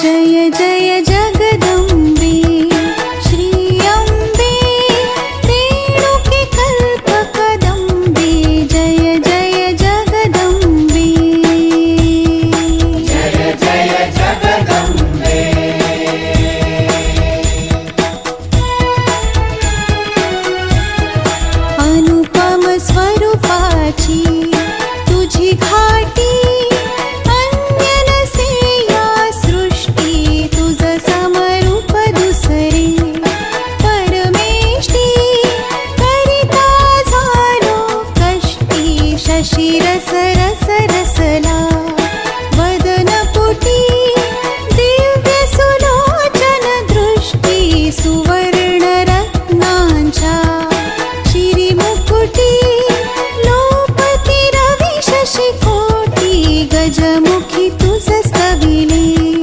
जय जय जगदम्बे। श्री अम्बे कल्पकदम्बे जय जय जगदम्बे। जय जय जगदम्बे। अनुपम स्वरूपाची शिरसरसरसना वदनपुटी दिव्यसुनाचनदृष्टि सुवर्णरत्ना चिरिनपुटी नोपतिरविशिखोटी गज